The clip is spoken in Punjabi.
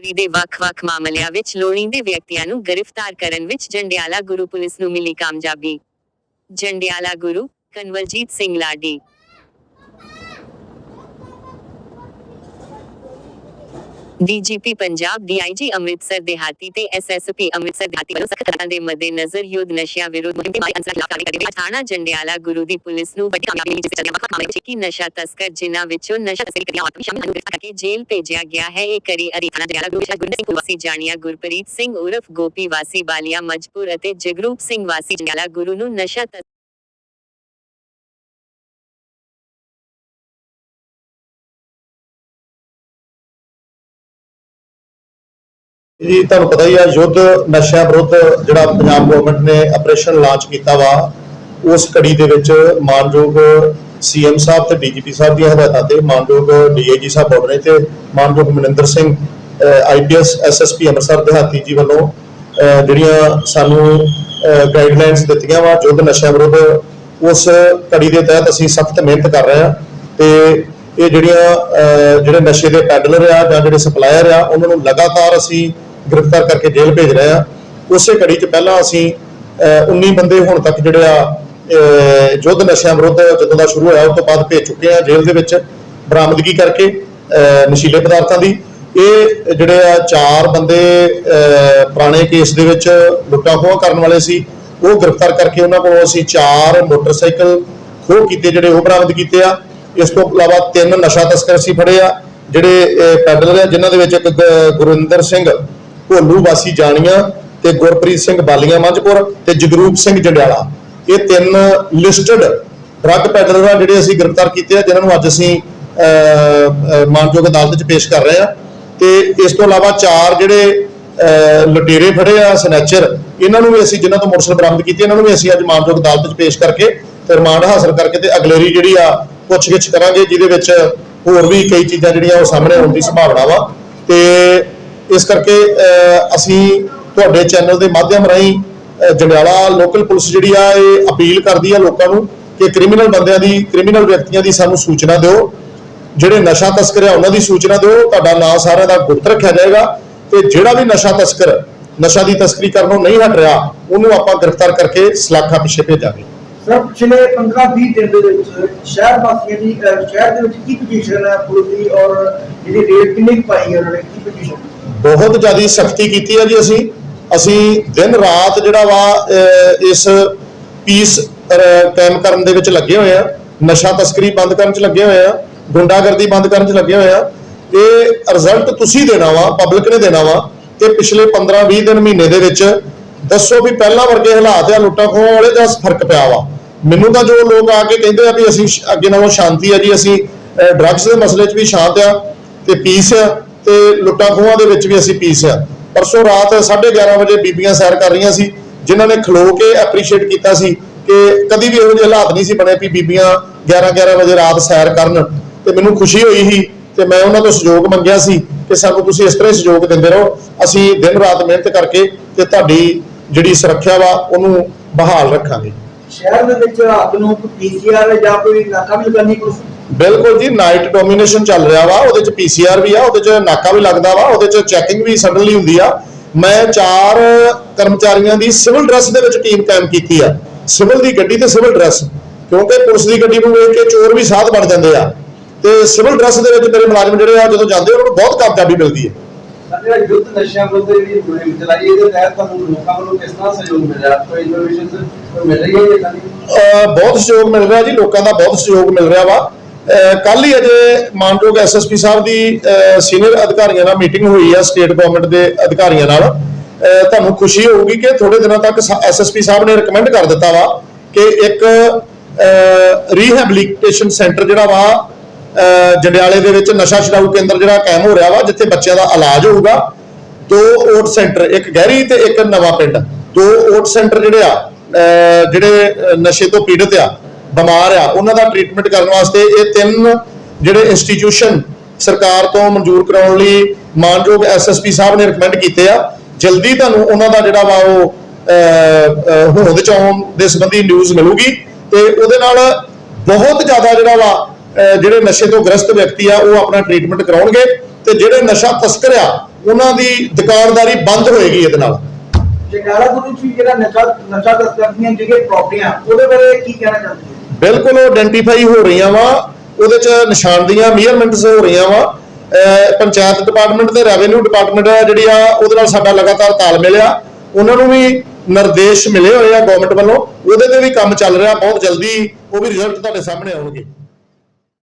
ਚੋਰੀ ਦੇ ਵੱਖ-ਵੱਖ ਮਾਮਲਿਆਂ ਵਿੱਚ ਲੋੜੀਂਦੇ ਵਿਅਕਤੀਆਂ ਨੂੰ ਗ੍ਰਿਫਤਾਰ ਕਰਨ ਵਿੱਚ ਜੰਡਿਆਲਾ ਗੁਰੂ ਪੁਲਿਸ ਨੂੰ ਮਿਲੀ ਕਾਮਯਾਬੀ। ਜੰਡਿਆਲਾ ਗੁਰੂ ਕਨਵਲਜੀਤ ਸਿੰਘ ਲਾਡੀ ਡੀਜੀਪੀ ਪੰਜਾਬ ਡੀਆਈਜੀ ਅੰਮ੍ਰਿਤਸਰ ਦਿਹਾਤੀ ਤੇ ਐਸਐਸਪੀ ਅੰਮ੍ਰਿਤਸਰ ਦਿਹਾਤੀ ਵੱਲੋਂ ਸਖਤ ਹੱਥਾਂ ਦੇ ਮੱਦੇਨਜ਼ਰ ਯੁੱਧ ਨਸ਼ਿਆਂ ਵਿਰੁੱਧ ਮੁਹਿੰਮ ਦੇ ਅੰਸਰ ਖਿਲਾਫ ਕਾਰਵਾਈ ਕਰਦੇ ਥਾਣਾ ਜੰਡਿਆਲਾ ਗੁਰੂ ਦੀ ਪੁਲਿਸ ਨੂੰ ਵੱਡੀ ਕਾਮਯਾਬੀ ਮਿਲੀ, ਜਿਸ ਵਿੱਚ ਵੱਖ ਮਾਮਲੇ ਵਿੱਚ ਇੱਕੀ ਨਸ਼ਾ ਤਸਕਰ, ਜਿਨ੍ਹਾਂ ਵਿੱਚੋਂ ਨਸ਼ਾ ਤਸਕਰੀ ਕਰਦੀਆਂ ਔਰਤਾਂ ਵੀ ਹਨ ਕਰਕੇ ਜੇਲ੍ਹ ਭੇਜਿਆ ਗਿਆ ਹੈ। ਇਹ ਕਰੀ ਅਰੀ ਥਾਣਾ ਜੰਡਿਆਲਾ ਗੁਰੂ ਵਿਸ਼ਾ ਸਿੰਘ ਵਾਸੀ ਜਾਣਿਆ ਗੁਰਪ੍ਰੀਤ ਸਿੰਘ, ਉਰਫ ਗੋਪੀ ਵਾਸੀ, ਬਾਲੀਆ ਮਜਪੁਰ ਅਤੇ ਜਗਰੂਪ ਸਿੰਘ ਵਾਸੀ ਜੰਡਿਆਲਾ ਗੁਰੂ ਨੂੰ ਨਸ਼ਾ ਜੀ, ਤੁਹਾਨੂੰ ਪਤਾ ਹੀ ਆ, ਯੁੱਧ, ਨਸ਼ਿਆਂ ਵਿਰੁੱਧ ਜਿਹੜਾ ਪੰਜਾਬ ਗਵਰਨਮੈਂਟ ਨੇ ਆਪਰੇਸ਼ਨ ਲਾਂਚ ਕੀਤਾ ਵਾ, ਉਸ ਕੜੀ ਦੇ ਵਿੱਚ ਮਾਨਯੋਗ ਸੀਐਮ ਸਾਹਿਬ ਤੇ ਡੀਜੀਪੀ ਸਾਹਿਬ ਦੀਆਂ ਹਦਾਇਤਾਂ ਤੇ ਮਾਨਯੋਗ ਡੀਆਈਜੀ ਸਾਹਿਬ ਬੋਲ ਰਹੇ ਤੇ ਮਾਨਯੋਗ ਮਨਿੰਦਰ ਸਿੰਘ ਆਈਪੀਐਸ ਐਸਐਸਪੀ ਅੰਮ੍ਰਿਤਸਰ ਦਿਹਾਤੀ ਜੀ ਵੱਲੋਂ ਜਿਹੜੀਆਂ ਸਾਨੂੰ ਗਾਈਡਲਾਈਨਸ ਦਿੱਤੀਆਂ ਵਾ, ਯੁੱਧ, ਨਸ਼ਿਆਂ ਵਿਰੁੱਧ, ਉਸ ਕੜੀ ਦੇ ਤਹਿਤ ਅਸੀਂ ਸਖਤ ਮਿਹਨਤ ਕਰ ਰਹੇ ਹਾਂ ਤੇ ਇਹ ਜਿਹੜੀਆਂ ਜਿਹੜੇ ਨਸ਼ੇ ਦੇ ਪੈਡਲਰ ਆ ਜਾਂ ਜਿਹੜੇ ਸਪਲਾਇਰ ਆ, ਉਹਨਾਂ ਨੂੰ ਲਗਾਤਾਰ ਅਸੀਂ ਗ੍ਰਿਫਤਾਰ ਕਰਕੇ ਜੇਲ੍ਹ ਭੇਜ ਰਹੇ ਆ। ਉਸੇ ਕੜੀ 'ਚ ਪਹਿਲਾਂ ਅਸੀਂ ਅਹ, 19 ਬੰਦੇ ਹੁਣ ਤੱਕ ਜਿਹੜੇ ਆ ਯੁੱਧ ਨਸ਼ਿਆਂ ਵਿਰੁੱਧ ਜਦੋਂ ਦਾ ਸ਼ੁਰੂ ਹੋਇਆ ਉਸ ਤੋਂ ਬਾਅਦ ਭੇਜ ਚੁੱਕੇ ਆ ਜੇਲ੍ਹ ਦੇ ਵਿੱਚ ਬਰਾਮਦਗੀ ਕਰਕੇ ਅਹ, ਨਸ਼ੀਲੇ ਪਦਾਰਥਾਂ ਦੀ। ਇਹ ਜਿਹੜੇ ਆ ਚਾਰ ਬੰਦੇ ਪੁਰਾਣੇ ਕੇਸ ਦੇ ਵਿੱਚ ਲੁੱਟਾਂ ਖੋਹਾਂ ਕਰਨ ਵਾਲੇ ਸੀ। ਉਹ ਗ੍ਰਿਫਤਾਰ ਕਰਕੇ ਉਹਨਾਂ ਕੋਲੋਂ ਅਸੀਂ ਚਾਰ ਮੋਟਰਸਾਈਕਲ ਖੋਹ ਕੀਤੇ ਜਿਹੜੇ ਉਹ ਬਰਾਮਦ ਕੀਤੇ ਆ। ਇਸ ਤੋਂ ਇਲਾਵਾ ਤਿੰਨ ਨਸ਼ਾ ਤਸਕਰ ਸੀ ਫੜੇ ਆ ਜਿਹੜੇ ਅਹ, ਪੈਡਲਰ ਆ ਜਿਨ੍ਹਾਂ ਦੇ ਵਿੱਚ ਇੱਕ ਗ- ਗੁਰਿੰਦਰ ਸਿੰਘ ਭੋਲੂ ਵਾਸੀ ਜਾਣੀਆਂ ਤੇ ਗੁਰਪ੍ਰੀਤ ਸਿੰਘ ਬਾਲੀਆਂ ਮੰਝਪੁਰ ਤੇ ਜਗਰੂਪ ਸਿੰਘ ਜੰਡਿਆਲਾ। ਇਹ ਤਿੰਨ ਲਿਸਟਡ ਡਰੱਗ ਪੈਡਲਰ ਆ ਜਿਹੜੇ ਅਸੀਂ ਗ੍ਰਿਫਤਾਰ ਕੀਤੇ ਆ ਜਿਨ੍ਹਾਂ ਨੂੰ ਅੱਜ ਅਸੀਂ ਮਾਨਯੋਗ ਅਦਾਲਤ 'ਚ ਪੇਸ਼ ਕਰ ਰਹੇ ਆ। ਤੇ ਇਸ ਤੋਂ ਇਲਾਵਾ ਚਾਰ ਜਿਹੜੇ ਅਹ, ਲੁਟੇਰੇ ਫੜੇ ਆ ਸਨੈਚਰ ਇਹਨਾਂ ਨੂੰ ਵੀ ਅਸੀਂ ਜਿਨ੍ਹਾਂ ਤੋਂ ਮੋਟਰਸਾਈਕਲ ਬਰਾਮਦ ਕੀਤੇ ਇਹਨਾਂ ਨੂੰ ਵੀ ਅਸੀਂ ਅੱਜ ਮਾਨਯੋਗ ਅਦਾਲਤ 'ਚ ਪੇਸ਼ ਕਰਕੇ ਤੇ ਰਿਮਾਂਡ ਹਾਸਲ ਕਰਕੇ ਤੇ ਅਗਲੇਰੀ ਜਿਹੜੀ ਆ ਪੁੱਛਗਿੱਛ ਕਰਾਂਗੇ ਜਿਹਦੇ ਵਿੱਚ ਹੋਰ ਵੀ ਕਈ ਚੀਜ਼ਾਂ ਜਿਹੜੀਆਂ ਉਹ ਸਾਹਮਣੇ ਆਉਣ ਦੀ ਸੰਭਾਵਨਾ ਵਾ। ਤੇ ਇਸ ਕਰਕੇ ਅਸੀਂ ਤੁਹਾਡੇ ਚੈਨਲ ਦੇ ਮਾਧਿਅਮ ਰਾਹੀਂ ਜੰਡਿਆਲਾ ਲੋਕਲ ਪੁਲਿਸ ਜਿਹੜੀ ਆ, ਇਹ ਅਪੀਲ ਕਰਦੀ ਆ ਲੋਕਾਂ ਨੂੰ ਕਿ ਕ੍ਰਿਮੀਨਲ ਬੰਦਿਆਂ ਦੀ ਕ੍ਰਿਮੀਨਲ ਵਿਅਕਤੀਆਂ ਦੀ ਸਾਨੂੰ ਸੂਚਨਾ ਦਿਓ। ਜਿਹੜੇ ਨਸ਼ਾ ਤਸਕਰ ਆ, ਉਹਨਾਂ ਦੀ ਸੂਚਨਾ ਦਿਓ। ਤੁਹਾਡਾ ਨਾਮ ਸਾਰਿਆਂ ਦਾ ਗੁਪਤ ਰੱਖਿਆ ਜਾਏਗਾ। ਤੇ ਜਿਹੜਾ ਵੀ ਨਸ਼ਾ ਤਸਕਰ, ਨਸ਼ਾ ਦੀ ਤਸਕਰੀ ਕਰਨੋਂ ਨਹੀਂ ਹਟ ਰਿਹਾ, ਉਹਨੂੰ ਆਪਾਂ ਗ੍ਰਿਫਤਾਰ ਕਰਕੇ ਸਲਾਖਾ ਪਿੱਛੇ ਭੇਜਾਂਗੇ। ਸਰ, ਪਿਛਲੇ 15-20 ਦਿਨ ਦੇ ਵਿੱਚ ਸ਼ਹਿਰ ਵਾਸੀਆਂ ਦੀ ਸ਼ਹਿਰ ਦੇ ਵਿੱਚ ਕੀ ਪੋਜੀਸ਼ਨ ਹੈ ਪੁਲਿਸ ਦੀ ਔਰ ਜਿਹੜੀ ਰੇਟ ਕਿੰਨੀ ਪਾਈ ਹੈ ਉਹਨਾਂ ਨੇ? ਕੀ ਪੋਜੀਸ਼ਨ ਬਹੁਤ ਜ਼ਿਆਦਾ ਸਖਤੀ ਕੀਤੀ ਹੈ ਜੀ ਅਸੀਂ। ਅਸੀਂ ਦਿਨ ਰਾਤ ਜਿਹੜਾ ਵਾ ਇਸ ਪੀਸ ਕਾਇਮ ਕਰਨ ਦੇ ਵਿੱਚ ਲੱਗੇ ਹੋਏ ਆ। ਨਸ਼ਾ ਤਸਕਰੀ ਬੰਦ ਕਰਨ 'ਚ ਲੱਗੇ ਹੋਏ ਆ। ਗੁੰਡਾਗਰਦੀ ਬੰਦ ਕਰਨ 'ਚ ਲੱਗੇ ਹੋਏ ਆ। ਇਹ ਰਿਜ਼ਲਟ ਤੁਸੀਂ ਦੇਣਾ ਵਾ ਪਬਲਿਕ ਨੇ ਦੇਣਾ ਵਾ ਕਿ ਪਿਛਲੇ 15-20 ਦਿਨ ਮਹੀਨੇ ਦੇ ਵਿੱਚ ਦੱਸੋ ਵੀ ਪਹਿਲਾਂ ਵਰਗੇ ਹਾਲਾਤ ਆ ਲੁੱਟਾਂ ਖੋਹਾਂ ਵਾਲੇ ਜਾਂ ਫ਼ਰਕ ਪਿਆ ਵਾ। ਮੈਨੂੰ ਤਾਂ ਜੋ ਲੋਕ ਆ ਕੇ ਕਹਿੰਦੇ ਆ ਵੀ ਅਸੀਂ ਅੱਗੇ ਨਾਲੋਂ ਸ਼ਾਂਤੀ ਆ ਜੀ, ਅਸੀਂ ਡਰੱਗਸ ਦੇ ਮਸਲੇ 'ਚ ਵੀ ਸ਼ਾਂਤ ਆ ਤੇ ਪੀਸ ਆ। ਤੇ ਲੁੱਟਾਂ ਖੋਹਾਂ ਦੇ ਵਿੱਚ ਵੀ ਅਸੀਂ ਪੀਸ ਆ। ਪਰਸੋਂ ਰਾਤ 11:30 ਵਜੇ ਬੀਬੀਆਂ ਸੈਰ ਕਰ ਰਹੀਆਂ ਸੀ, ਜਿਨ੍ਹਾਂ ਨੇ ਖਲੋ ਕੇ ਐਪਰੀਸ਼ੀਏਟ ਕੀਤਾ ਸੀ ਕਿ ਕਦੀ ਵੀ ਇਹੋ ਜਿਹੇ ਹਾਲਾਤ ਨਹੀਂ ਸੀ ਬਣੇ ਵੀ ਬੀਬੀਆਂ 11-11 ਵਜੇ ਰਾਤ ਸੈਰ ਕਰਨ। ਤੇ ਮੈਨੂੰ ਖੁਸ਼ੀ ਹੋਈ ਸੀ ਤੇ ਮੈਂ ਉਹਨਾਂ ਤੋਂ ਸਹਿਯੋਗ ਮੰਗਿਆ ਸੀ ਕਿ ਸਾਨੂੰ ਤੁਸੀਂ ਇਸ ਤਰ੍ਹਾਂ ਸਹਿਯੋਗ ਦਿੰਦੇ ਰਹੋ। ਅਸੀਂ ਦਿਨ ਰਾਤ ਮਿਹਨਤ ਕਰਕੇ ਤੇ ਤੁਹਾਡੀ ਜਿਹੜੀ ਸੁਰੱਖਿਆ ਵਾ, ਉਹਨੂੰ ਬਹਾਲ ਰੱਖਾਂਗੇ। ਸ਼ਹਿਰ ਦੇ ਵਿੱਚ ਰਾਤ ਨੂੰ ਪੀਸੀਆਰ ਜਾਂ ਕੋਈ ਨਾਕਾ ਵੀ ਲਗਾਉਣੀ ਬਿਲਕੁਲ ਜੀ ਨਾਈਟ ਡੋਮੀਨੇਸ਼ਨ ਚੱਲ ਰਿਹਾ ਵਾ ਉਹਦੇ ਚ ਪੀਸੀਆਰ ਵੀ ਆ ਉਹਦੇ ਚ ਨਾਕਾ ਵੀ ਲੱਗਦਾ ਵਾ ਉਹਦੇ ਚ ਚੈਕਿੰਗ ਵੀ ਸਡਨਲੀ ਹੁੰਦੀ ਆ। ਮੈਂ ਚਾਰ ਕਰਮਚਾਰੀਆਂ ਦੀ ਸਿਵਲ ਡਰੈਸ ਦੇ ਵਿੱਚ ਟੀਮ ਕਾਇਮ ਕੀਤੀ ਆ। ਸਿਵਲ ਦੀ ਗੱਡੀ ਤੇ ਸਿਵਲ ਡਰੈਸ ਕਿਉਂਕਿ ਪੁਲਿਸ ਦੀ ਗੱਡੀ ਨੂੰ ਵੇਖ ਕੇ ਚੋਰ ਵੀ ਸਾਧ ਬਣ ਜਾਂਦੇ ਆ। ਤੇ ਸਿਵਲ ਡਰੈਸ ਦੇ ਵਿੱਚ ਮੇਰੇ ਮੁਲਾਜ਼ਮ ਜਿਹੜੇ ਆ ਜਦੋਂ ਜਾਂਦੇ ਉਹਨਾਂ ਨੂੰ ਬਹੁਤ ਕਾਮਯਾਬੀ ਮਿਲਦੀ ਹੈ ਜਿਹੜਾ ਯੁੱਧ ਨਸ਼ਿਆਂ ਵਿਰੁੱਧ ਜਿਹੜੀ ਮੁਹਿੰਮ ਚਲਾਈ ਇਹਦੇ ਤਹਿਤ ਤੁਹਾਨੂੰ ਲੋਕਾਂ ਵੱਲੋਂ ਕਿਸ ਤਰ੍ਹਾਂ ਸਹਿਯੋਗ ਮਿਲ ਰਿਹਾ? ਕੋਈ ਇਨਫੋਰਮੇਸ਼ਨ ਕੋਈ ਮਿਲ ਰਹੀ ਹੈ ਜਾਂ ਨਹੀਂ ਅਹ ਬਹੁਤ ਸਹਿਯੋਗ ਮਿਲ ਰਿਹਾ ਜੀ ਲੋਕਾਂ ਦਾ ਬਹੁਤ ਸਹਿਯੋਗ ਮਿਲ ਰਿਹਾ ਵਾ। ਕੱਲ ਹੀ ਅਜੇ ਮਾਨਯੋਗ ਐਸਐਸਪੀ ਸਾਹਿਬ ਦੀ ਸੀਨੀਅਰ ਅਧਿਕਾਰੀਆਂ ਨਾਲ ਮੀਟਿੰਗ ਹੋਈ ਆ, ਸਟੇਟ ਗਵਰਨਮੈਂਟ ਦੇ ਅਧਿਕਾਰੀਆਂ ਨਾਲ। ਤੁਹਾਨੂੰ ਖੁਸ਼ੀ ਹੋਊਗੀ ਕਿ ਥੋੜੇ ਦਿਨਾਂ ਤੱਕ ਐਸਐਸਪੀ ਸਾਹਿਬ ਨੇ ਰეკਮੈਂਡ ਕਰ ਦਿੱਤਾ ਵਾ ਕਿ ਇੱਕ ਰੀਹੈਬਿਲਿਟੇਸ਼ਨ ਸੈਂਟਰ ਜਿਹੜਾ ਵਾ ਜੰਡਿਆਲੇ ਦੇ ਵਿੱਚ ਨਸ਼ਾ ਛਡਾਊ ਕੇਂਦਰ ਜਿਹੜਾ ਕਾਇਮ ਹੋ ਰਿਹਾ ਵਾ, ਜਿੱਥੇ ਬੱਚਿਆਂ ਦਾ ਇਲਾਜ ਹੋਊਗਾ, ਦੋ ਓਟ ਸੈਂਟਰ, ਇੱਕ ਗਹਿਰੀ ਤੇ ਇੱਕ ਨਵਾਂ ਪਿੰਡ। ਦੋ ਓਟ ਸੈਂਟਰ ਜਿਹੜੇ ਆ ਜਿਹੜੇ ਨਸ਼ੇ ਤੋਂ ਪੀੜਤ ਆ ਬਿਮਾਰ ਆ, ਉਹਨਾਂ ਦਾ ਟ੍ਰੀਟਮੈਂਟ ਕਰਨ ਵਾਸਤੇ ਇਹ ਤਿੰਨ ਜਿਹੜੇ ਇੰਸਟੀਟਿਊਸ਼ਨ ਸਰਕਾਰ ਤੋਂ ਮਨਜ਼ੂਰ ਕਰਾਉਣ ਲਈ ਮਾਨਯੋਗ ਐਸਐਸਪੀ ਸਾਹਿਬ ਨੇ ਰეკਮੈਂਡ ਕੀਤੇ ਆ। ਜਲਦੀ ਤੁਹਾਨੂੰ ਉਹਨਾਂ ਦਾ ਜਿਹੜਾ ਵਾ ਉਹ ਹੋਂਦ ਚ ਆਉਣ ਦੇ ਸੰਬੰਧੀ ਨਿਊਜ਼ ਮਿਲੂਗੀ ਤੇ ਉਹਦੇ ਨਾਲ ਬਹੁਤ ਜ਼ਿਆਦਾ ਜਿਹੜਾ ਵਾ ਜਿਹੜੇ ਨਸ਼ੇ ਤੋਂ ਗ੍ਰਸਤ ਵਿਅਕਤੀ ਆ, ਉਹ ਆਪਣਾ ਟ੍ਰੀਟਮੈਂਟ ਕਰਾਉਣਗੇ ਤੇ ਜਿਹੜੇ ਨਸ਼ਾ ਤਸਕਰ ਆ, ਉਹਨਾਂ ਦੀ ਦੁਕਾਨਦਾਰੀ ਬੰਦ ਹੋਏਗੀ ਇਹਦੇ ਨਾਲ। ਜੰਡਿਆਲਾ ਗੁਰੂ ਜੀ ਜਿਹੜਾ ਨਸ਼ਾ ਨਸ਼ਾ ਤਸਕਰ ਦੀਆਂ ਜਿਹੜੇ ਪ੍ਰਾਪਰਟੀਆਂ ਉਹਦੇ ਬਾਰੇ ਕੀ ਕਹਿਣਾ ਚਾਹੁੰਦੇ ਹੋ ਬਿਲਕੁਲ ਆਇਡੈਂਟੀਫਾਈ ਹੋ ਰਹੀਆਂ ਵਾ, ਉਹਦੇ ਚ ਨਿਸ਼ਾਨਦੀਆਂ ਮੀਅਰਮੈਂਟਸ ਹੋ ਰਹੀਆਂ ਵਾ। ਪੰਚਾਇਤ ਡਿਪਾਰਟਮੈਂਟ ਤੇ ਰੈਵਨਿਊ ਡਿਪਾਰਟਮੈਂਟ ਜਿਹੜੀ ਆ, ਉਹਦੇ ਨਾਲ ਸਾਡਾ ਲਗਾਤਾਰ ਤਾਲਮੇਲ ਆ ਉਹਨਾਂ ਨੂੰ ਵੀ ਨਿਰਦੇਸ਼ ਮਿਲੇ ਹੋਏ ਆ ਗਵਰਨਮੈਂਟ ਵੱਲੋਂ। ਉਹਦੇ ਤੇ ਵੀ ਕੰਮ ਚੱਲ ਰਿਹਾ, ਬਹੁਤ ਜਲਦੀ ਉਹ ਵੀ ਰਿਜ਼ਲਟ ਤੁਹਾਡੇ ਸਾਹਮਣੇ ਆਉਣਗੇ।